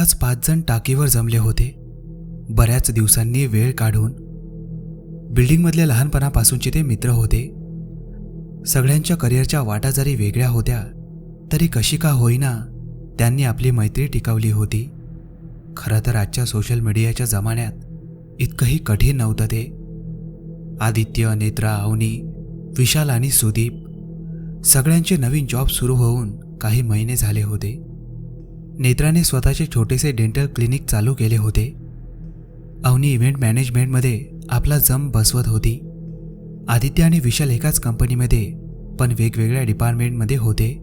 आज पाच जण टाकीवर जमले होते. बऱ्याच दिवसांनी वेळ काढून बिल्डिंगमधल्या लहानपणापासूनचे ते मित्र होते. सगळ्यांच्या करिअरच्या वाटा जरी वेगळ्या होत्या तरी कशी का होईना त्यांनी आपली मैत्री टिकवली होती. खरं तर आजच्या सोशल मीडियाच्या जमान्यात इतकंही कठीण नव्हतं ते. आदित्य नेत्रा अवनी विशाल आणि सुदीप सगळ्यांचे नवीन जॉब सुरू होऊन काही महिने झाले होते. नेत्राने स्वतःचे छोटेसे डेंटल क्लिनिक चालू केले होते. अवनी इव्हेंट मॅनेजमेंटमध्ये आपला जम बसवत होती. आदित्य आणि विशाल एकाच कंपनीमध्ये पण वेगवेगळ्या डिपार्टमेंटमध्ये होते.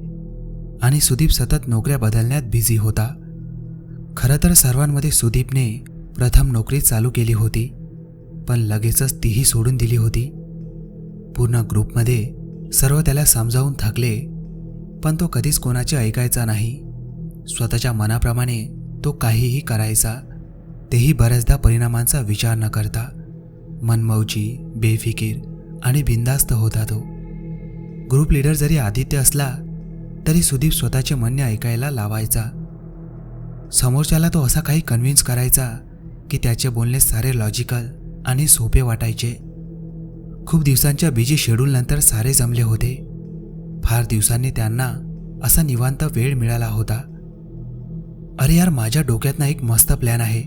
आणि सुदीप सतत नोकऱ्या बदलण्यात बिझी होता. खरं तर सर्वांमध्ये सुदीपने प्रथम नोकरी चालू केली होती पण लगेचच तीही सोडून दिली होती. पूर्ण ग्रुपमध्ये सर्व त्याला समजावून थकले पण तो कधीच कोणाचे ऐकायचा नाही. स्वतःच्या मनाप्रमाणे तो काहीही करायचा तेही बऱ्याचदा परिणामांचा विचार न करता. मनमौजी बेफिकीर आणि बिंदास्त होता तो. ग्रुप लीडर जरी आदित्य असला तरी सुदीप स्वतःचे म्हणणे ऐकायला लावायचा. समोरच्याला तो असा काही कन्व्हिन्स करायचा की त्याचे बोलणे सारे लॉजिकल आणि सोपे वाटायचे. खूप दिवसांच्या बिजी शेड्यूलनंतर सारे जमले होते. फार दिवसांनी त्यांना असा निवांत वेळ मिळाला होता. अरे यार माझ्या डोक्यातनं एक मस्त प्लॅन आहे.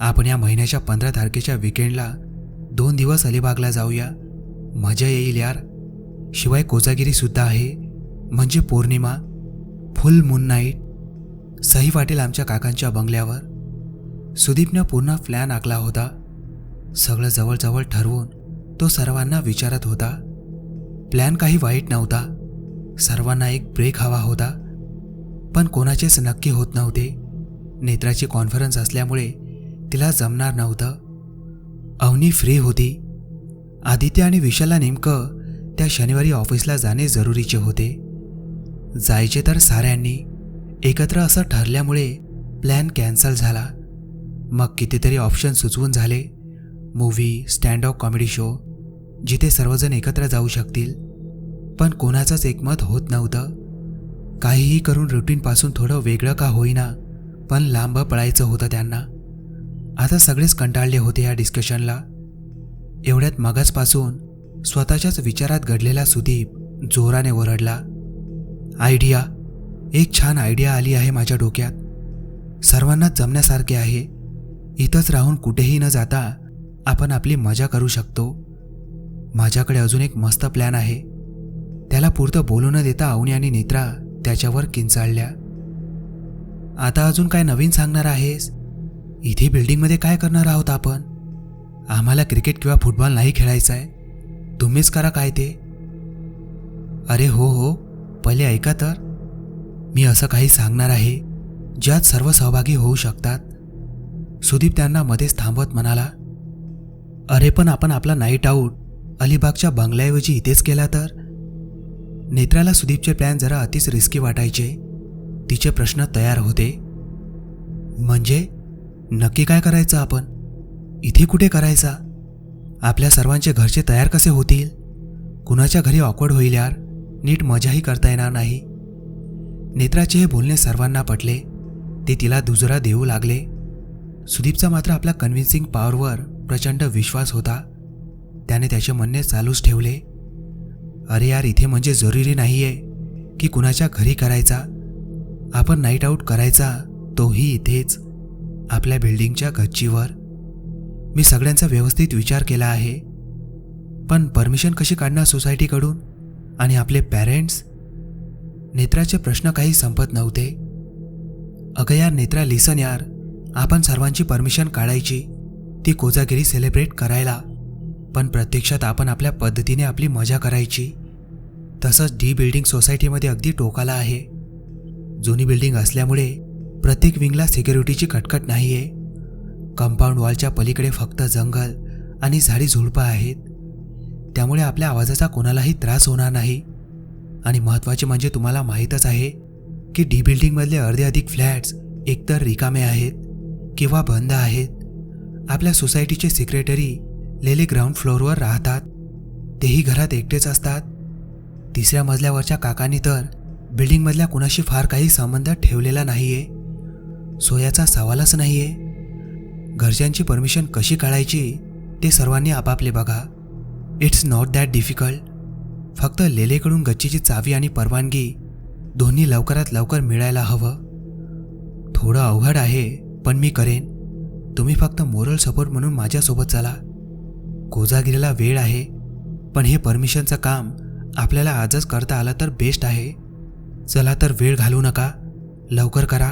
आपण या महिन्याच्या पंधरा तारखेच्या विकेंडला दोन दिवस अलिबागला जाऊया. मजा येईल यार. शिवाय कोजागिरीसुद्धा आहे. म्हणजे पौर्णिमा फुल मून नाईट सही वाटेल आमच्या काकांच्या बंगल्यावर. सुदीपनं पूर्ण प्लॅन आखला होता. सगळं जवळजवळ ठरवून तो सर्वांना विचारत होता. प्लॅन काही वाईट नव्हता. सर्वांना एक ब्रेक हवा होता. पण कोणाचेच नक्की होत नव्हते. नेत्राची कॉन्फरन्स असल्यामुळे तिला जमणार नव्हतं. अवनी फ्री होती. आदित्य आणि विशाला नेमकं त्या शनिवारी ऑफिसला जाणे जरुरीचे होते. जायचे तर साऱ्यांनी. एकत्र असं ठरल्यामुळे प्लॅन कॅन्सल झाला. मग कितीतरी ऑप्शन सुचवून झाले. Movie stand up comedy show जिथे सर्वजण एकत्र जाऊ शकतील. पण कोणाचंच एकमत होत नव्हतं. काहीही करून रुटीनपासून थोडं वेगळं का होईना पण लांब पळायचं होतं त्यांना. आता सगळेच कंटाळले होते या डिस्कशनला एवढ्यात मगाचपासून स्वतःच्याच विचारात घडलेला सुदीप जोराने ओरडला. आयडिया एक छान आयडिया आली आहे माझ्या डोक्यात. सर्वांना जमण्यासारखे आहे. इथंच राहून कुठेही न जाता आपण आपली मजा करू शकतो. माझ्याकडे अजून एक मस्त प्लॅन आहे. त्याला पुरतं बोलू न देता अवनी आणि नेत्रा त्याच्यावर किंचाळल्या. आता अजून काय नवीन सांगणार आहेस? इथे बिल्डिंगमध्ये काय करणार आहोत आपण? आम्हाला क्रिकेट किंवा फुटबॉल नाही खेळायचा आहे तुम्हीच करा काय ते. अरे हो हो. पहिले ऐका तर. मी असं काही सांगणार आहे ज्यात सर्व सहभागी होऊ शकतात. सुदीप त्यांना मध्येच थांबवत म्हणाला अरे पण आपण आपला नाईट आऊट अलिबागच्या बंगल्याऐवजी इथेच केला तर? नेत्राला सुदीपचे प्लॅन जरा अतिच रिस्की वाटायचे. तिचे प्रश्न तयार होते. म्हणजे नक्की काय करायचं आपण? इथे कुठे करायचा? आपल्या सर्वांचे घरचे तयार कसे होतील? कुणाच्या घरी ऑकवर्ड होईल यार? नीट मजाही करता येणार नाही. नेत्राचे हे बोलणे सर्वांना पटले. ते तिला दुजरा देऊ लागले. सुदीपचा मात्र आपला कन्व्हिन्सिंग पॉवरवर प्रचंड विश्वास होता. त्याने त्याचे म्हणणे चालूच ठेवले. अरे यार इथे म्हणजे जरुरी नाही आहे की कुणाच्या घरी करायचा. आपण नाईट आऊट करायचा तोही इथेच आपल्या बिल्डिंगच्या गच्चीवर. मी सगळ्यांचा व्यवस्थित विचार केला आहे. पण परमिशन कशी काढणार सोसायटीकडून आणि आपले पॅरेंट्स नेत्राचे प्रश्न काही संपत नव्हते. अगं यार नेत्रा लिसन यार. आपण सर्वांची परमिशन काढायची. ती कोजागिरी सेलिब्रेट करायला. पण प्रत्यक्षात आपण आपल्या पद्धतीने आपली मजा करायची. तसंच डी बिल्डिंग सोसायटीमध्ये अगदी टोकाला आहे. जुनी बिल्डिंग असल्यामुळे प्रत्येक विंगला सिक्युरिटीची कटकट नाही आहे कंपाऊंड वॉलच्या पलीकडे फक्त जंगल आणि झाडी झुडपं आहेत. त्यामुळे आपल्या आवाजाचा कोणालाही त्रास होणार नाही. आणि महत्त्वाचे म्हणजे तुम्हाला माहीतच आहे की डी बिल्डिंगमधले अर्धे अधिक फ्लॅट्स एकतर रिकामे आहेत किंवा बंद आहेत. आपल्या सोसायटीचे सेक्रेटरी लेले ग्राउंड फ्लोअरवर राहतात. तेही घरात एकटेच असतात. तिसऱ्या मजल्यावरच्या काकांनी तर बिल्डिंगमधल्या कुणाशी फार काही संबंध ठेवलेला नाही आहे सोयाचा सवालच नाहीये. घरच्यांची परमिशन कशी काढायची ते सर्वांनी आपापले बघा. इट्स नॉट दॅट डिफिकल्ट फक्त लेलेकडून गच्चीची चावी आणि परवानगी दोन्ही लवकरात लवकर मिळायला हवं. थोडं अवघड आहे पण मी करेन. तुम्ही फक्त मोरल सपोर्ट म्हणून माझ्यासोबत चला. कोजागिरीला वेळ आहे. पण हे परमिशनचं काम आपल्याला आजच करता आलं तर बेस्ट आहे. चला तर वेळ घालू नका. लवकर करा.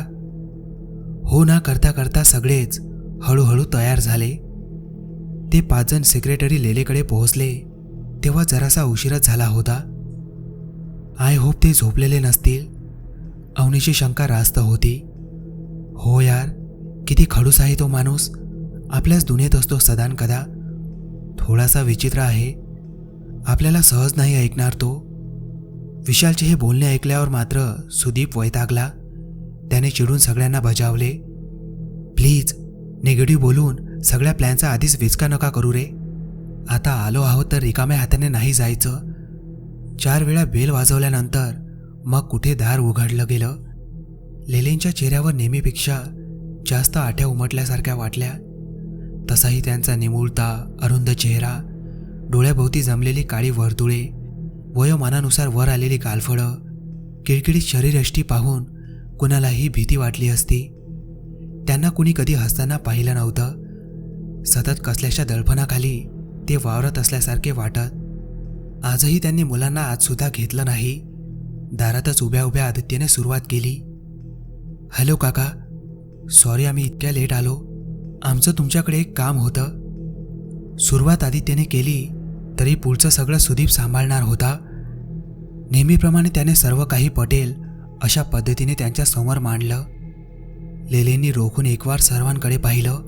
हो ना करता करता सगळेच हळूहळू तयार झाले. ते पाच जण सेक्रेटरी लेलेकडे पोहोचले. तेव्हा जरासा उशीरच झाला होता. आय होप ते झोपलेले नसतील. अवनीची शंका रास्त होती. हो यार किती खडूस आहे तो माणूस. आपल्याच दुनियेत असतो सदानकदा थोडासा विचित्र आहे. आपल्याला सहज नाही ऐकणार तो. विशालचे हे बोलणे ऐकल्यावर मात्र सुदीप वैतागला. त्याने चिडून सगळ्यांना बजावले. प्लीज निगेटिव्ह बोलून सगळ्या प्लॅनचा आधीच विचका नका करू रे. आता आलो आहोत तर रिकाम्या हाताने नाही जायचं. चार वेळा बेल वाजवल्यानंतर मग कुठे दार उघडलं गेलं. लेलेंच्या चेहऱ्यावर नेहमीपेक्षा जास्त आठ्या उमटल्यासारख्या वाटल्या. तसाही त्यांचा निमुळता अरुंद चेहरा डोळ्याभोवती जमलेली काळी वर्तुळे वयोमानानुसार वर आलेली गालफळं किळकिळीत शरीरष्टी पाहून कुणालाही भीती वाटली असती. त्यांना कुणी कधी हसताना पाहिलं नव्हतं. सतत कसल्याच्या दडपणाखाली ते वावरत असल्यासारखे वाटत. आजही त्यांनी मुलांना आजसुद्धा घेतलं नाही. दारातच उभ्या उभ्या आदित्यने सुरुवात केली. हॅलो काका. सॉरी आम्ही इतक्या लेट आलो. आमचं तुमच्याकडे एक काम होतं. सुरुवात आदित्यने केली तरी पुढचं सगळं सुदीप सांभाळणार होता. नेहमीप्रमाणे त्याने सर्व काही पटेल अशा पद्धतीने त्यांच्यासमोर मांडलं. लेलेंनी रोखून एकवार सर्वांकडे पाहिलं.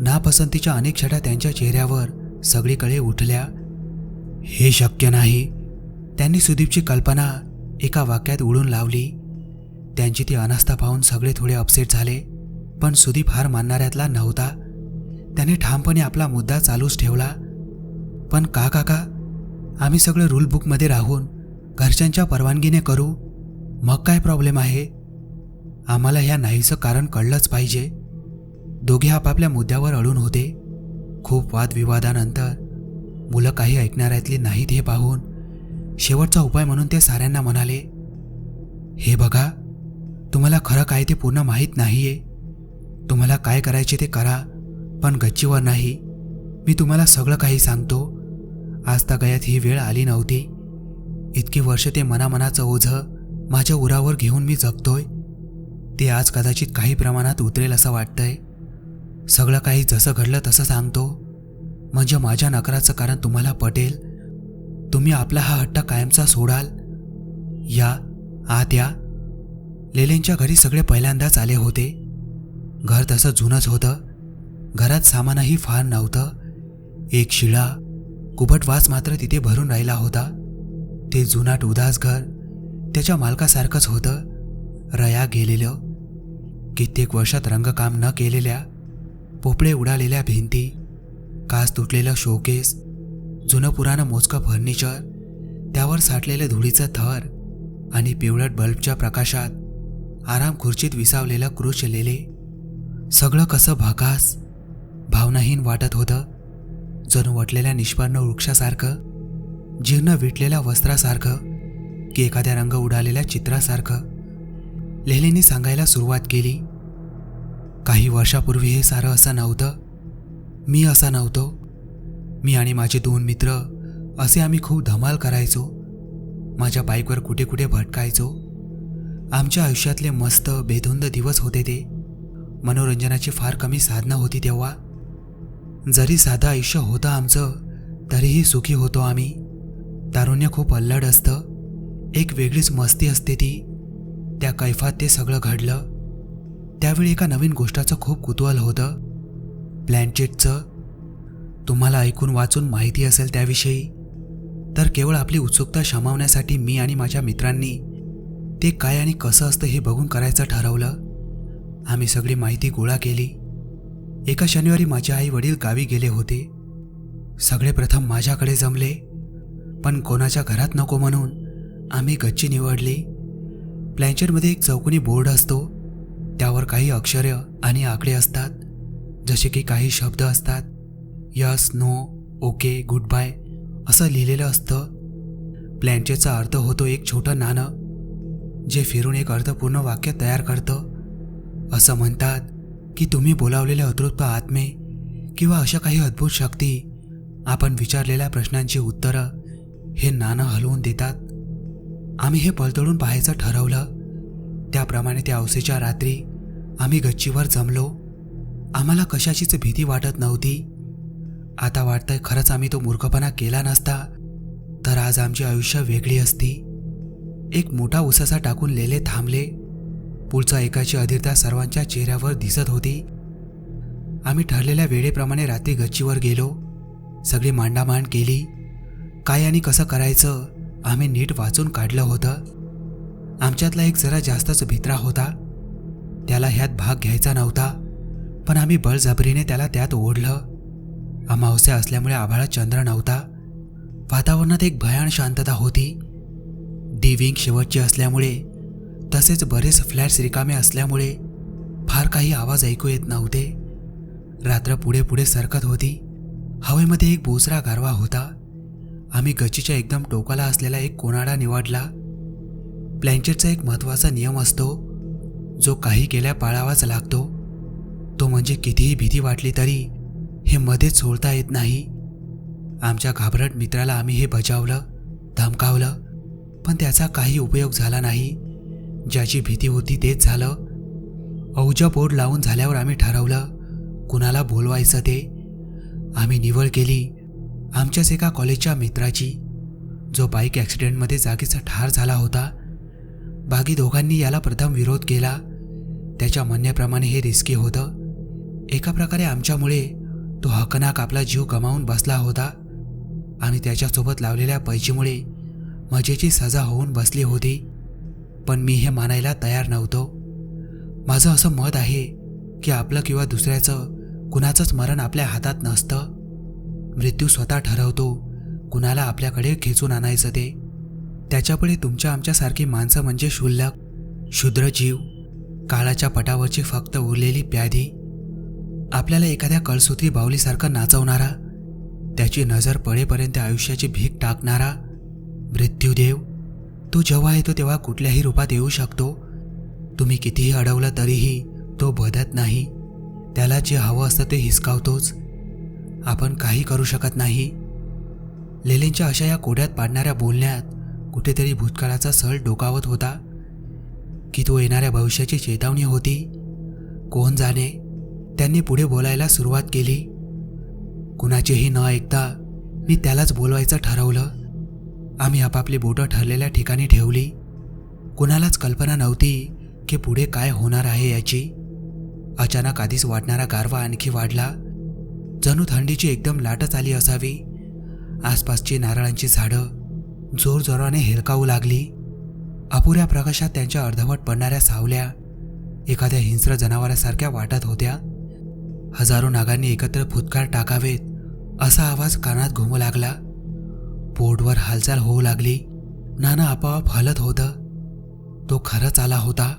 नापसंतीच्या अनेक छटा त्यांच्या चेहऱ्यावर सगळीकडे उठल्या. हे शक्य नाही. त्यांनी सुदीपची कल्पना एका वाक्यात उडून लावली. त्यांची ती अनास्था पाहून सगळे थोडे अपसेट झाले. पण सुदीप हार मानणाऱ्यातला नव्हता. त्याने ठामपणे आपला मुद्दा चालूच ठेवला. पण का काका आम्ही सगळं रूलबुकमध्ये राहून घरच्यांच्या परवानगीने करू? मग काय प्रॉब्लेम आहे? आम्हाला ह्या नाहीचं कारण कळलंच पाहिजे. दोघे आपापल्या मुद्द्यावर अडून होते. खूप वादविवादानंतर मुलं काही ऐकणाऱ्यातली नाहीत हे पाहून शेवटचा उपाय म्हणून ते साऱ्यांना म्हणाले हे बघा तुम्हाला खरं काय ते पूर्ण माहीत नाही आहे तुम्हाला काय करायचे ते करा पण गच्चीवर नाही. मी तुम्हाला सगळं काही सांगतो. आज गयात ही वेळ आली नव्हती. इतकी वर्ष ते मनामनाचं ओझं माझ्या उरावर घेऊन मी जगतोय. ते आज कदाचित काही प्रमाणात उतरेल असं वाटतंय. सगळं काही जसं घडलं तसं सांगतो. म्हणजे माझ्या नकाराचं कारण तुम्हाला पटेल. तुम्ही आपला हा हट्ट कायमचा सोडाल. या आत या लेलेंच्या घरी सगळे पहिल्यांदाच आले होते. घर तसं जुनंच होतं. घरात सामानही फार नव्हतं. एक शिळा कुबट वास मात्र तिथे भरून राहिला होता. ते जुनाट उदास घर त्याच्या मालकासारखंच होतं. रया गेलेलं कित्येक वर्षात रंगकाम न केलेल्या पोपळे उडालेल्या भिंती कास तुटलेलं शोकेस जुनं पुराणं मोजकं फर्निचर त्यावर साठलेलं धुळीचं थर आणि पिवळट बल्बच्या प्रकाशात आराम खुर्चीत विसावलेलं क्रूश लेले सगळं कसं भकास भावनाहीन वाटत होतं. जणू वटलेल्या निष्पन्न वृक्षासारखं जीर्ण विटलेल्या वस्त्रासारखं की एखाद्या रंग उडालेल्या चित्रासारखं. लेलेंनी सांगायला सुरुवात केली काही वर्षापूर्वी हे सारं असं नव्हतं. मी असा नव्हतो. मी आणि माझे दोन मित्र असे आम्ही खूप धमाल करायचो. माझ्या बाईकवर कुठे कुठे भटकायचो. आमच्या आयुष्यातले मस्त बेधुंद दिवस होते ते. मनोरंजनाची फार कमी साधनं होती तेव्हा. जरी साधं आयुष्य होतं आमचं तरीही सुखी होतो आम्ही. तारुण्य खूप अल्लड असतं. एक वेगळीच मस्ती असते ती. त्या कैफात ते सगळं घडलं. त्यावेळी एका नवीन गोष्टाचं खूप कुतूहल होतं. प्लॅनचेटचं तुम्हाला ऐकून वाचून माहिती असेल त्याविषयी. तर केवळ आपली उत्सुकता शमावण्यासाठी मी आणि माझ्या मित्रांनी ते काय आणि कसं असतं हे बघून करायचं ठरवलं. आम्ही सगळी माहिती गोळा केली. एका शनिवारी माझे आई वडील गावी गेले होते. सगळे प्रथम माझ्याकडे जमले. पण कोणाच्या घरात नको म्हणून आम्ही गच्ची निवडली. प्लॅन्चरमध्ये एक चौकोनी बोर्ड असतो. त्यावर काही अक्षर आणि आकडे असतात. जसे की काही शब्द असतात. Yes no okay good bye असं लिहिलेलं असतं. प्लॅनचेचा अर्थ होतो एक छोटं नाणं जे फिरून एक अर्थपूर्ण वाक्य तयार करतं. असं म्हणतात की तुम्ही बोलावलेले अतृप्त आत्मे किंवा अशा काही अद्भुत शक्ती आपण विचारलेल्या प्रश्नांची उत्तरं हे नाणं हलवून देतात. आम्ही हे पलतडून पाहायचं ठरवलं. त्याप्रमाणे त्या अवसेच्या रात्री आम्ही गच्चीवर जमलो. आम्हाला कशाचीच भीती वाटत नव्हती. आता वाटतंय खरंच आम्ही तो मूर्खपणा केला नसता तर आज आमची आयुष्य वेगळी असती. एक मोठा उसासा टाकून लेले थांबले. पुढचा एकाची अधीरता सर्वांच्या चेहऱ्यावर दिसत होती. आम्ही ठरलेल्या वेळेप्रमाणे रात्री गच्चीवर गेलो. सगळी मांडामांड केली. काय आणि कसं करायचं आम्ही नीट वाचून काढलं होतं. आमच्यातला एक जरा जास्तच भित्रा होता. त्याला ह्यात भाग घ्यायचा नव्हता पण आम्ही बळजबरीने त्याला त्यात ओढलं. अमावस्या असल्यामुळे आभाळात चंद्र नव्हता. वातावरणात एक भयान शांतता होती. डी विंग शेवटची असल्यामुळे तसेच बरेच फ्लॅट्स रिकामे असल्यामुळे फार काही आवाज ऐकू येत नव्हते. रात्र पुढे पुढे सरकत होती. हवेमध्ये एक बोचरा गारवा होता. आम्ही गच्चीच्या एकदम टोकाला असलेला एक कोणाडा निवडला. प्लँचेटचा एक महत्त्वाचा नियम असतो जो काही केल्या पाळावाच लागतो. तो म्हणजे कितीही भीती वाटली तरी हे मध्येच सोडता येत नाही. आमच्या घाबरट मित्राला आम्ही हे बजावलं धमकावलं पण त्याचा काही उपयोग झाला नाही. ज्याची भीती होती तेच झालं. औजा पोट लावून झाल्यावर आम्ही ठरवलं कुणाला बोलवायचं ते. आम्ही निवड केली आमच्याच एका कॉलेजच्या मित्राची जो बाईक ॲक्सिडेंटमध्ये जागीचा ठार झाला होता. बाकी दोघांनी याला प्रथम विरोध केला. त्याच्या म्हणण्याप्रमाणे हे रिस्की होतं. एका प्रकारे आमच्यामुळे तो हकनाक आपला जीव गमावून बसला होता. आणि त्याच्यासोबत लावलेल्या पैजीमुळे मजेची सजा होऊन बसली होती. पण मी हे मानायला तयार नव्हतो. माझं असं मत आहे की आपलं किंवा दुसऱ्याचं कुणाचंच मरण आपल्या हातात नसतं. मृत्यू स्वतः ठरवतो कुणाला आपल्याकडे खेचून आणायचं ते. त्याच्यापुढे तुमच्या आमच्यासारखी माणसं म्हणजे क्षुल्लक क्षुद्र जीव काळाच्या पटावरची फक्त उरलेली प्याधी आपल्याला एखाद्या कळसूत्री बावलीसारखं नाचवणारा त्याची नजर पडेपर्यंत आयुष्याची भीक टाकणारा मृत्यूदेव तो जेव्हा येतो तेव्हा कुठल्याही रूपात येऊ शकतो. तुम्ही कितीही अडवलं तरीही तो बदत नाही. त्याला जे हवं असतं ते हिसकावतोच. आपण काही करू शकत नाही. लेलेंच्या अशा या कोड्यात पाडणाऱ्या बोलण्यात कुठेतरी भूतकाळाचा सळ डोकावत होता. की तो येणाऱ्या भविष्याची चेतावणी होती. कोण जाणे त्यांनी पुढे बोलायला सुरुवात केली. कुणाचेही न ऐकता मी त्यालाच बोलवायचं ठरवलं. आम्ही आपापली बोटं ठरलेल्या ठिकाणी ठेवली. कुणालाच कल्पना नव्हती की पुढे काय होणार आहे याची. अचानक आधीच वाटणारा गारवा आणखी वाढला. जणू थंडीची एकदम लाटच आली असावी. आसपासची नारळांची झाडं जोरजोराने हिरकावू लागली. अपुऱ्या प्रकाशात त्यांच्या अर्धवट पडणाऱ्या सावल्या एखाद्या हिंस्र जनावरासारख्या वाटत होत्या. हजारो नागांनी एकत्र फुतकार टाकावेत असा आवाज कानात घुमू लागला. पोटवर हालचाल होऊ लागली. नाना आपोआप हलत होतं. तो खरंच आला होता.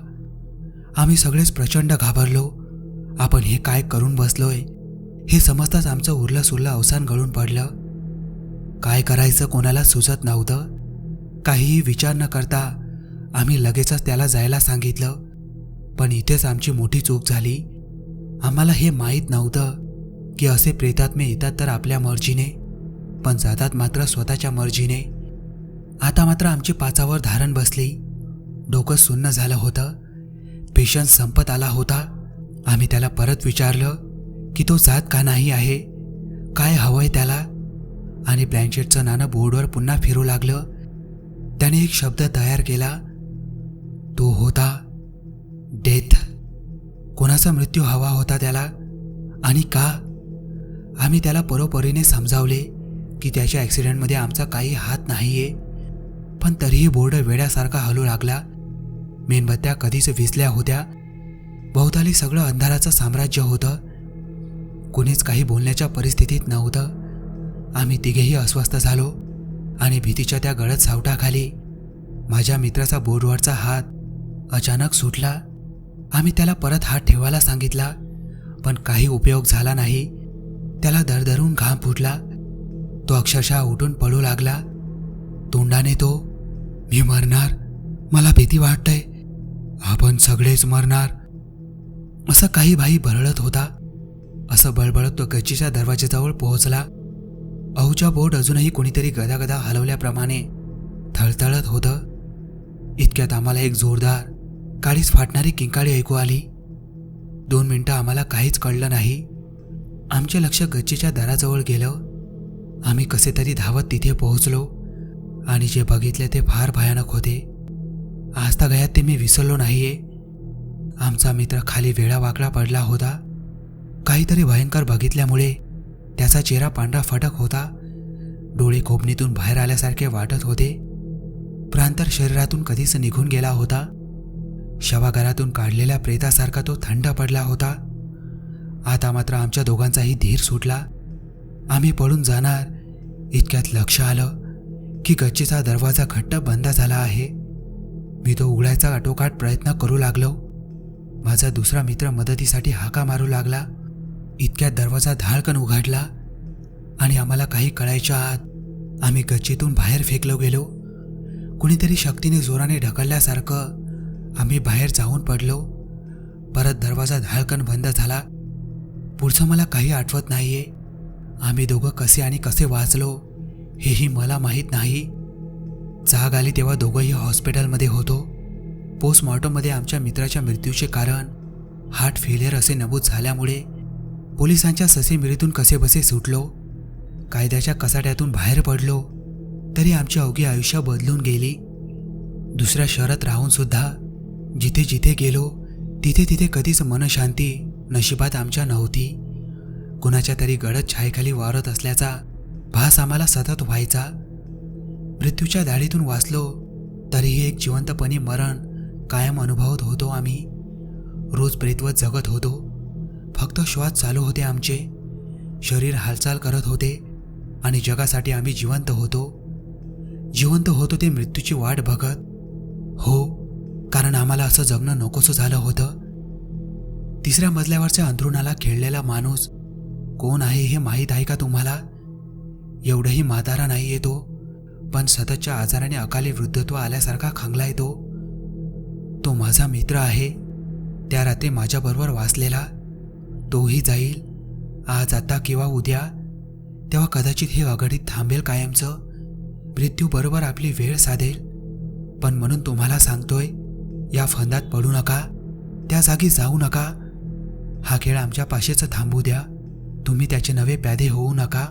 आम्ही सगळेच प्रचंड घाबरलो. आपण हे काय करून बसलोय? हे समजताच आमचं उरलं सुरलं अवसान गळून पडलं. काय करायचं कोणाला सुचत नव्हतं. काहीही विचार न करता आम्ही लगेचच त्याला जायला सांगितलं. पण इथेच आमची मोठी चूक झाली. आम्हाला हे माहीत नव्हतं की असे प्रेतात्मे येतात तर आपल्या मर्जीने. पण जातात मात्र स्वतःच्या मर्जीने. आता मात्र आमची पाचावर धारण बसली. डोकं सुन्न झालं होतं. पेशंट संपत आला होता. आम्ही त्याला परत विचारलं की तो जात का नाही आहे? काय हवंय त्याला? आणि ब्लँकेटचं नाणं बोर्डवर पुन्हा फिरू लागलं. त्याने एक शब्द तयार केला. तो होता डेथ. कोणाचा मृत्यू हवा होता त्याला? आणि का? आम्ही त्याला परोपरीने समजावले. की त्याच्या ॲक्सिडेंटमध्ये आमचा काही हात नाही आहे पण तरीही बोर्ड वेड्यासारखा हलू लागला. मेणबत्त्या कधीच विजल्या होत्या. भोवताली सगळं अंधाराचं साम्राज्य होतं. कुणीच काही बोलण्याच्या परिस्थितीत नव्हतं. आम्ही तिघेही अस्वस्थ झालो आणि भीतीच्या त्या गळत सावटाखाली माझ्या मित्राचा बोर्डवरचा हात अचानक सुटला. आम्ही त्याला परत हात ठेवायला सांगितला पण काही उपयोग झाला नाही. त्याला दरदरून घाम फुटला. तो अक्षरशः उठून पळू लागला. तोंडाने तो मी मरणार? मला भीती वाटतंय. आपण सगळेच मरणार. असं काही भाई बरळत होता. असं बळबळत तो गच्चीच्या दरवाजाजवळ पोहोचला. अहूच्या बोट अजूनही कोणीतरी गदागदा हलवल्याप्रमाणे थळथळत होतं. इतक्यात आम्हाला एक जोरदार काळीच फाटणारी किंकाळी ऐकू आली. दोन मिनटं आम्हाला काहीच कळलं नाही. आमचे लक्ष गच्चीच्या दाराजवळ गेलं. आम्ही कसे तरी धावत तिथे पोहोचलो आणि जे बघितले ते फार भयानक होते. आजतागयात ते मी विसरलो नाहीये. आमचा मित्र खाली वेळा वाकडा पडला होता. काहीतरी भयंकर बघितल्यामुळे त्याचा चेहरा पांढरा फटक होता. डोळे खोपणीतून बाहेर आल्यासारखे वाटत होते. प्रांतर शरीरातून कधीच निघून गेला होता. शवागारातून काढलेल्या प्रेतासारखा तो थंड पडला होता. आता मात्र आमच्या दोघांचाही धीर सुटला. आम्ही पळून जाणार. इतक्यात लक्ष आलं की गच्चीचा दरवाजा घट्ट बंद झाला आहे. मी तो उघडायचा आटोकाट प्रयत्न करू लागलो. माझा दुसरा मित्र मदतीसाठी हाका मारू लागला. इतक्यात दरवाजा धाळकन उघडला आणि आम्हाला काही कळायच्या आत आम्ही गच्चीतून बाहेर फेकलो गेलो. कुणीतरी शक्तीने जोराने ढकलल्यासारखं आम्ही बाहेर जाऊन पडलो. परत दरवाजा धाळकन बंद झाला. पुढचं मला काही आठवत नाहीये. आम्ही दोघं कसे आणि कसे वाचलो हेही मला माहीत नाही. जाग आली तेव्हा दोघंही हॉस्पिटलमध्ये होतो. पोस्टमॉर्टममध्ये आमच्या मित्राच्या मृत्यूचे कारण हार्ट फेलियर असे नमूद झाल्यामुळे पोलिसांच्या ससेमिरीतून कसेबसे सुटलो. कायद्याच्या कसाट्यातून बाहेर पडलो तरी आमची अवघी आयुष्य बदलून गेली. दुसऱ्या शहरात राहूनसुद्धा जिथे जिथे गेलो तिथे तिथे कधीच मनशांती नशिबात आमच्या नव्हती. कुणाच्या तरी गडद छायेखाली वावरत असल्याचा भास आम्हाला सतत व्हायचा. मृत्यूच्या दाढीतून वाचलो तरीही एक जिवंतपणे मरण कायम अनुभवत होतो आम्ही. रोज प्रेतवत जगत होतो. फक्त श्वास चालू होते आमचे. शरीर हालचाल करत होते आणि जगासाठी आम्ही जिवंत होतो. जिवंत होतो ते मृत्यूची वाट बघत. हो कारण आम्हाला असं जगणं नकोसं झालं होतं. तिसऱ्या मजल्यावरच्या अंथरुणाला खेळलेला माणूस कोण आहे हे माहीत आहे का तुम्हाला? एवढंही म्हातारा नाही येतो पण सततच्या आजाराने अकाली वृद्धत्व आल्यासारखा खंगलाय तो. तो माझा मित्र आहे त्या रात्री माझ्याबरोबर वाचलेला. तोही जाईल आज आता किंवा उद्या. तेव्हा कदाचित हे अघडीत थांबेल कायमचं. मृत्यूबरोबर आपली वेळ साधेल. पण म्हणून तुम्हाला सांगतोय या फंदात पडू नका. त्या जागी जाऊ नका. हा खेळ आमच्या पाशीचं थांबू द्या. तुम्ही त्याचे नवे प्यादे होऊ नका.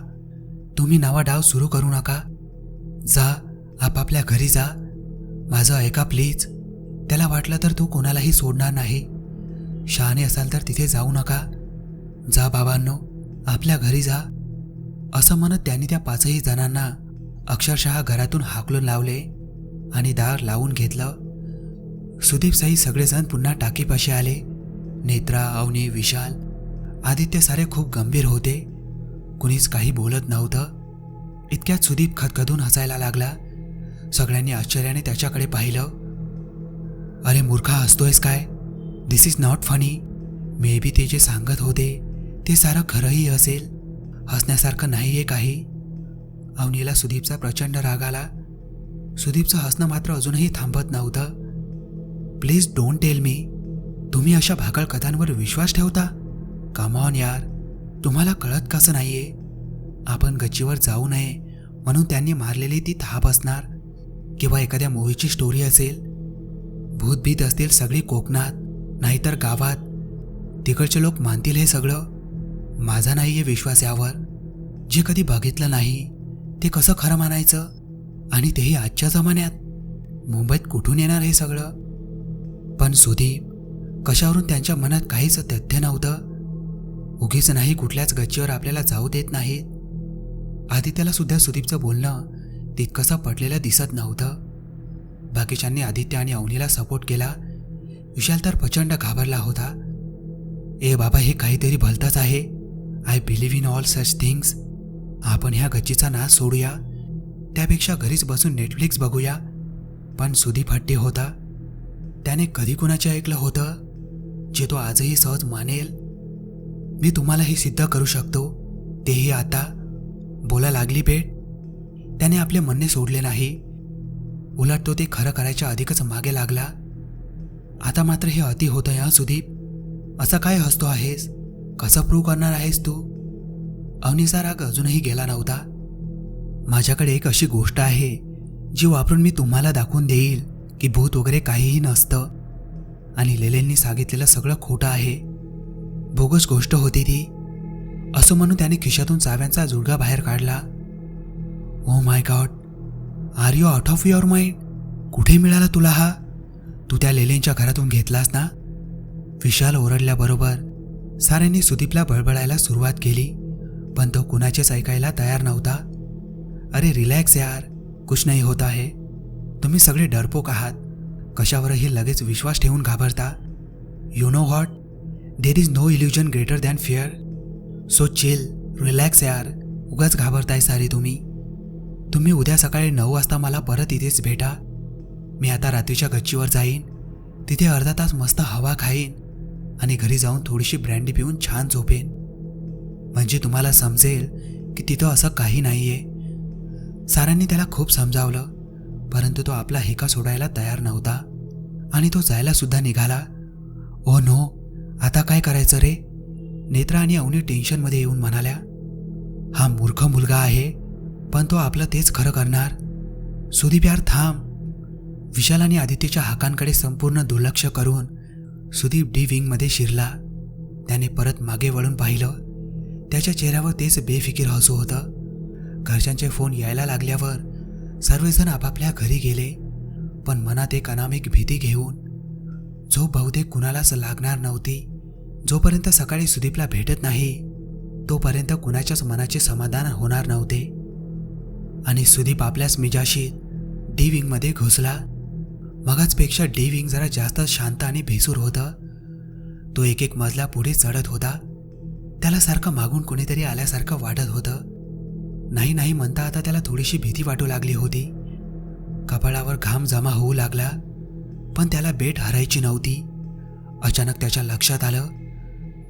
तुम्ही नवा डाव सुरू करू नका. जा आपापल्या घरी जा. माझं ऐका प्लीज. त्याला वाटलं तर तो कोणालाही सोडणार नाही. शहाणे असाल तर तिथे जाऊ नका. जा बाबांनो आपल्या घरी जा. असं म्हणत त्यांनी त्या पाचही जणांना अक्षरशः घरातून हाकलून लावले आणि दार लावून घेतलं. सुदीपसाई सगळेजण पुन्हा टाकीपाशी आले. नेत्रा अवनी विशाल आदित्य सारे खूप गंभीर होते. कुणीच काही बोलत नव्हतं. इतक्यात सुदीप खदखदून हसायला लागला. सगळ्यांनी आश्चर्याने त्याच्याकडे पाहिलं. अरे मूर्खा हसतोयस काय? This is not funny maybe ते जे सांगत होते ते सारं खरंही असेल. हसण्यासारखं नाही आहे काही. अवनीला सुदीपचा प्रचंड राग आला. सुदीपचं हसणं मात्र अजूनही थांबत नव्हतं. प्लीज डोंट टेल मी तुम्ही अशा भाकळ कथांवर विश्वास ठेवता? कमॉन यार. तुम्हाला कळत कसं नाहीये? आपण गच्चीवर जाऊ नये म्हणून त्यांनी मारलेली ती थाप असणार. किंवा एखाद्या मूवीची स्टोरी असेल. भूतभीत असतील सगळी कोकणात नाहीतर गावात. तिकडचे लोक मानतील हे सगळं. माझा नाही आहे विश्वास यावर. जे कधी बघितलं नाही ते कसं खरं मानायचं? आणि तेही आजच्या जमान्यात. मुंबईत कुठून येणार हे सगळं? पण सुदीप कशावरून त्यांच्या मनात काहीच तथ्य नव्हतं? उगीच नाही कुठल्याच गच्चीवर आपल्याला जाऊ देत नाहीत. आदित्याला सुद्धा सुदीपचं बोलणं तितकंसं पटलेलं दिसत नव्हतं. बाकीच्यांनी आदित्य आणि अवनीला सपोर्ट केला. विशाल तर प्रचंड घाबरला होता. ए बाबा हे काहीतरी भलतंच आहे. I believe in all such things आपण ह्या गच्चीचा नाश सोडूया. त्यापेक्षा घरीच बसून नेटफ्लिक्स बघूया. पण सुदीप हट्टी होता. त्याने कधी कुणाचे ऐकलं होतं? जे तो आजही सहज मानेल? मी तुम्हाला हे सिद्ध करू शकतो. तेही आता. बोला लागली भेट. त्याने आपले म्हणणे सोडले नाही. उलट तो ते खरं करायच्या अधिकच मागे लागला. आता मात्र हे अति होतं या सुदीप? असं काय हसतो आहेस? कसं प्रूव्ह करणार आहेस तू? अवनीचा राग अजूनही गेला नव्हता. माझ्याकडे एक अशी गोष्ट आहे जी वापरून मी तुम्हाला दाखवून देईल की भूत वगैरे काहीही नसतं. आणि लेलेंनी सांगितलेलं सगळं खोटं आहे. बोगस गोष्ट होती ती. असं म्हणून त्याने खिशातून चाव्यांचा जुडगा बाहेर काढला. ओ my God are you out of your mind कुठे मिळाला तुला हा? तू त्या लेलेंच्या घरातून घेतलास ना? विशाल ओरडल्याबरोबर साऱ्यांनी सुदीपला बळबळायला सुरुवात केली पण तो कुणाचेच ऐकायला तयार नव्हता. अरे रिलॅक्स यार कुछ नाही होत आहे. तुम्ही सगळे डरपोक आहात. कशावरही लगेच विश्वास ठेवून घाबरता. You know what there is no illusion greater than fear so chill relax यार. उगाच घाबरताय सारी तुम्ही. तुम्ही उद्या सकाळी नऊ वाजता मला परत इथेच भेटा. मी आता रात्रीच्या गच्चीवर जाईन. तिथे अर्धा तास मस्त हवा खाईन. आणि घरी जाऊन थोडीशी ब्रँडी पिऊन छान झोपेन. म्हणजे तुम्हाला समजेल की तिथं असं काही नाही आहे सारांनी त्याला खूप समजावलं. परंतु तो आपला हेका सोडायला तयार नव्हता. आणि तो जायला सुद्धा निघाला. Oh ओ नो आता काय करायचं रे? नेत्रा आणि अवनी टेन्शनमध्ये येऊन म्हणाल्या हा मूर्ख मुलगा आहे पण तो आपलं तेच खरं करणार. सुदीप यार थांब. विशाल आणि आदित्यच्या हाकांकडे संपूर्ण दुर्लक्ष करून सुदीप डी विंगमध्ये शिरला. त्याने परत मागे वळून पाहिलं. त्याच्या चेहऱ्यावर तेच बेफिकीर हसू होतं. घरच्यांचे फोन यायला लागल्यावर सर्वजण आपापल्या घरी गेले पण मनात एक अनामिक भीती घेऊन जो बहुतेक कुणालाच लागणार नव्हती जोपर्यंत सकाळी सुदीपला भेटत नाही तोपर्यंत कुणाच्याच मनाचे समाधान होणार नव्हते. आणि सुदीप आपल्याच मिजाशी डी विंगमध्ये घुसला. मगाचपेक्षा डी विंग जरा जास्त शांत आणि भेसूर होतं. तो एक एक मजला पुढे चढत होता. त्याला सारखं मागून कोणीतरी आल्यासारखं वाटत होतं. नाही नाही म्हणता आता त्याला थोडीशी भीती वाटू लागली होती. कपाळावर घाम जमा होऊ लागला पण त्याला बेट हरायची नव्हती. अचानक त्याच्या लक्षात आलं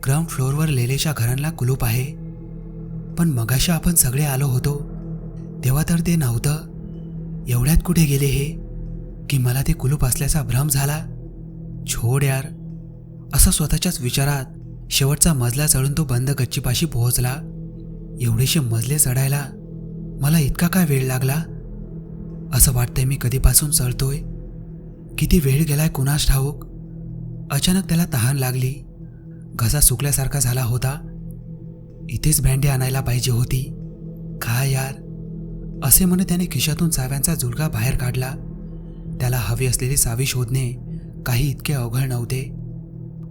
ग्राउंड फ्लोअरवर लेलेच्या घरांना कुलूप आहे. पण मगाशी आपण सगळे आलो होतो तेव्हा तर ते नव्हतं. एवढ्यात कुठे गेले हे? की मला ते कुलूप असल्याचा भ्रम झाला? छोड यार. असं स्वतःच्याच विचारात शेवटचा मजला चढून तो बंद गच्चीपाशी पोहोचला. एवढेशे मजले चढायला मला इतका काय वेळ लागला? असं वाटतंय मी कधीपासून चढतोय? किती वेळ गेलाय कुणास ठाऊक? अचानक त्याला तहान लागली. घसा सुकल्यासारखा झाला होता. इथेच ब्रँडी आणायला पाहिजे होती. काय यार? असे म्हणत त्याने खिशातून चाव्यांचा झुलका बाहेर काढला. त्याला हवी असलेली चावी शोधणे काही इतके अवघड नव्हते.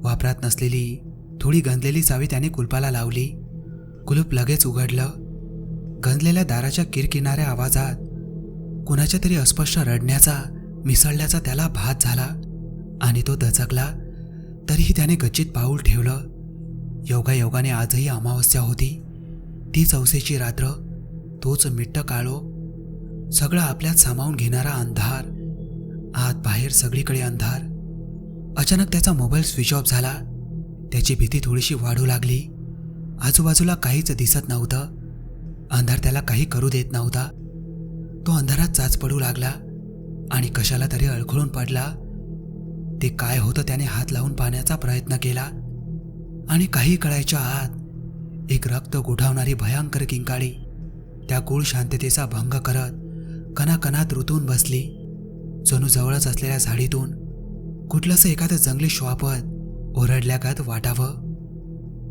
वापरात नसलेली थोडी गंजलेली चावी त्याने कुलपाला लावली. कुलूप लगेच उघडलं. गंजलेल्या दाराच्या किरकिनाऱ्या आवाजात कुणाच्या तरी अस्पष्ट रडण्याचा मिसळल्याचा त्याला भात झाला आणि तो दचकला. तरीही त्याने गच्चीत पाऊल ठेवलं. योगायोगाने आजही अमावस्या होती. ती चौसेची रात्र तोच मिट्ट काळो सगळं आपल्यात सामावून घेणारा अंधार आत बाहेर सगळीकडे अंधार. अचानक त्याचा मोबाईल स्विच ऑफ झाला. त्याची भीती थोडीशी वाढू लागली. आजूबाजूला काहीच दिसत नव्हतं. अंधार त्याला काही करू देत नव्हता. तो अंधारात चाच पडू लागला आणि कशाला तरी अडखळून पडला. ते काय होतं त्याने हात लावून पाहण्याचा प्रयत्न केला. आणि काही कळायच्या आत एक रक्त गोठावणारी भयंकर किंकाळी त्या गूळ शांततेचा भंग करत कणाकणात रुतून बसली. जणू जवळच असलेल्या झाडीतून कुठलंसं एखादं जंगली श्वापत ओरडल्यागत वाटावं.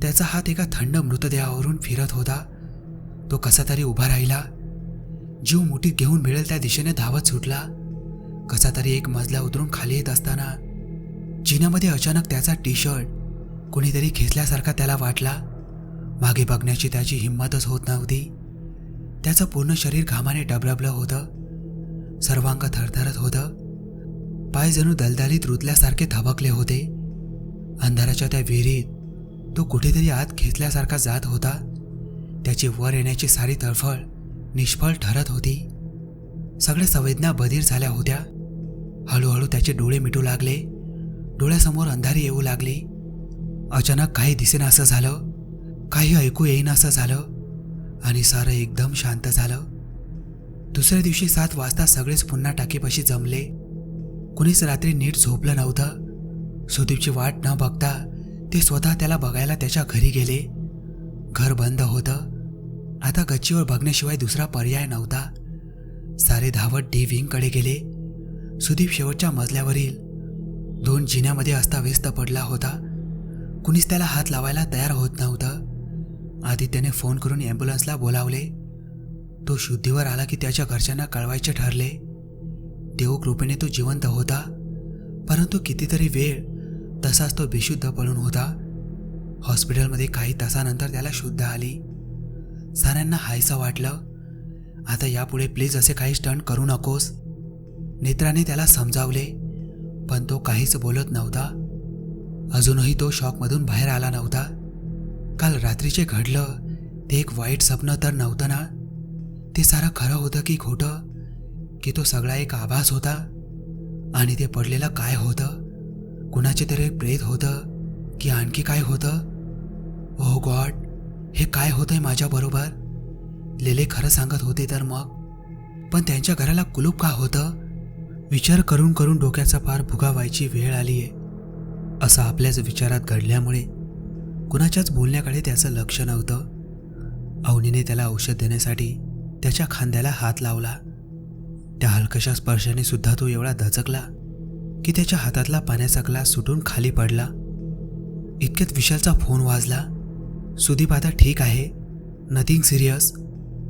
त्याचा हात एका थंड मृतदेहावरून फिरत होता. तो कसा तरी उभा राहिला. जीव मुठीत घेऊन मिळेल त्या दिशेने धावत सुटला. कसा तरी एक मजला उतरून खाली येत असताना जिन्यामध्ये अचानक त्याचा टी शर्ट कोणीतरी खेचल्यासारखा त्याला वाटला. मागे बघण्याची त्याची हिंमतच होत नव्हती. त्याचं पूर्ण शरीर घामाने डबडबलं होतं. सर्वांग थरथरत होतं. पाय जणू दलदलीत रुतल्यासारखे थबकले होते. अंधाराच्या त्या विहिरीत तो कुठेतरी आत खेचल्यासारखा जात होता. त्याची वर येण्याची सारी तळफळ निष्फळ ठरत होती. सगळ्या संवेदना बधीर झाल्या होत्या. हळूहळू त्याचे डोळे मिटू लागले. डोळ्यासमोर अंधारी येऊ लागली. अचानक काही दिसेना असं झालं. काही ऐकू येईन असं झालं. आणि सारं एकदम शांत झालं. दुसऱ्या दिवशी सात वाजता सगळेच पुन्हा टाकीपाशी जमले. कुणीच रात्री नीट झोपलं नव्हतं. सुदीपची वाट न बघता ते स्वतः त्याला बघायला त्याच्या घरी गेले. घर बंद होतं. आता गच्चीवर बघण्याशिवाय दुसरा पर्याय नव्हता. सारे धावत डी विंगकडे गेले. सुदीप शेवटच्या मजल्यावरील दोन जिन्यामध्ये अस्ताव्यस्त पडला होता. कुणीच त्याला हात लावायला तयार होत नव्हतं. आदित्याने फोन करून ॲम्ब्युलन्सला बोलावले. तो शुद्धीवर आला की त्याच्या घरच्यांना कळवायचे ठरले. देवकृपेने तो जिवंत होता. परंतु कितीतरी वेळ तसाच तो बेशुद्ध पडून होता. हॉस्पिटलमध्ये काही तासानंतर त्याला शुद्ध आली. साऱ्यांना हायसं वाटलं. आता यापुढे प्लीज असे काही स्टंट करू नकोस. नेत्राने त्याला समजावले. पण तो काहीच बोलत नव्हता. अजूनही तो शॉकमधून बाहेर आला नव्हता. काल रात्रीचे घडलं ते एक वाईट स्वप्न तर नव्हतं ना? ते सारं खरं होतं की खोटं? की तो सगळा एक आभास होता? आणि ते पडलेलं काय होतं? कुणाचे तरी प्रेत होतं? की आणखी काय होतं? Oh ओ गॉड हे काय होतंय माझ्याबरोबर लेले खरं सांगत होते तर मग? पण त्यांच्या घराला कुलूप का होतं? विचार करून करून डोक्याचा पार भुगावायची वेळ आली आहे. असं आपल्याच विचारात घडल्यामुळे कुणाच्याच बोलण्याकडे त्याचं लक्ष नव्हतं. अवनीने त्याला औषध देण्यासाठी त्याच्या खांद्याला हात लावला. त्या हलकशा स्पर्शाने सुद्धा तो एवढा दचकला की त्याच्या हातातला पाण्याचा ग्लास सुटून खाली पडला. इतक्यात विशालचा फोन वाजला. सुदीप आता ठीक आहे? Nothing serious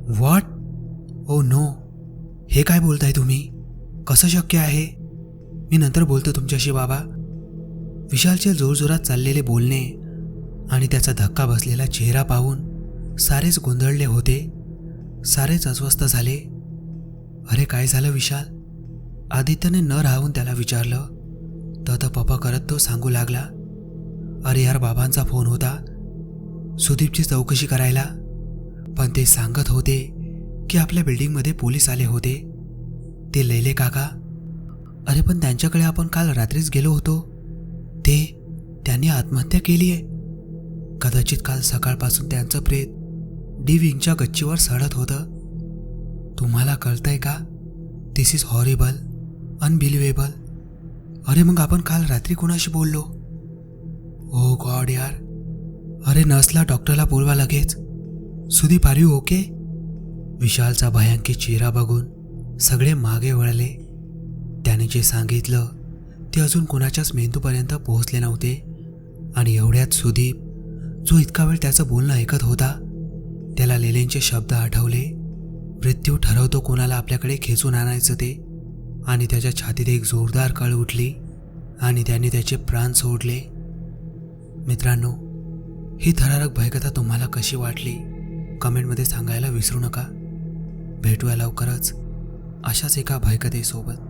what oh no हे काय बोलताय तुम्ही? कसं शक्य आहे? मी नंतर बोलतो तुमच्याशी बाबा. विशालचे जोरजोरात चाललेले बोलणे आणि त्याचा धक्का बसलेला चेहरा पाहून सारेच गोंधळले होते सारेच अस्वस्थ झाले. अरे काय झालं विशाल? आदित्यने न राहून त्याला विचारलं. तर पप्पा करत तो सांगू लागला. अरे यार बाबांचा फोन होता. सुदीपची चौकशी करायला. पण ते सांगत होते की आपल्या बिल्डिंगमध्ये पोलीस आले होते. ते लैले काका. अरे पण त्यांच्याकडे आपण काल रात्रीच गेलो होतो. ते त्यांनी आत्महत्या केली आहे कदाचित काल सकाळपासून त्यांचं प्रेत डी विंगच्या गच्चीवर सडत होतं. तुम्हाला कळतंय का? दिस इज हॉरिबल अनबिलिव्हेबल अरे मग आपण काल रात्री कुणाशी बोललो? Oh ओ गॉड यार. अरे नर्सला डॉक्टरला बोलवा लगेच. सुदीप आर यू ओके विशालचा भयांकी चेहरा बघून सगळे मागे वळले. त्याने जे सांगितलं ते अजून कुणाच्याच मेंदूपर्यंत पोहोचले नव्हते. आणि एवढ्यात सुदीप जो इतका वेळ त्याचं बोलणं ऐकत होता त्याला लेलेंचे शब्द आठवले. मृत्यू ठरवतो कोणाला आपल्याकडे खेचून आणायचं ते. आणि त्याच्या छातीत एक जोरदार कळ उठली आणि त्याने त्याचे प्राण सोडले. मित्रांनो ही थरारक भयकथा तुम्हाला कशी वाटली? कमेंटमध्ये सांगायला विसरू नका. भेटूया लवकरच. अशाच एका भयकथेसोबत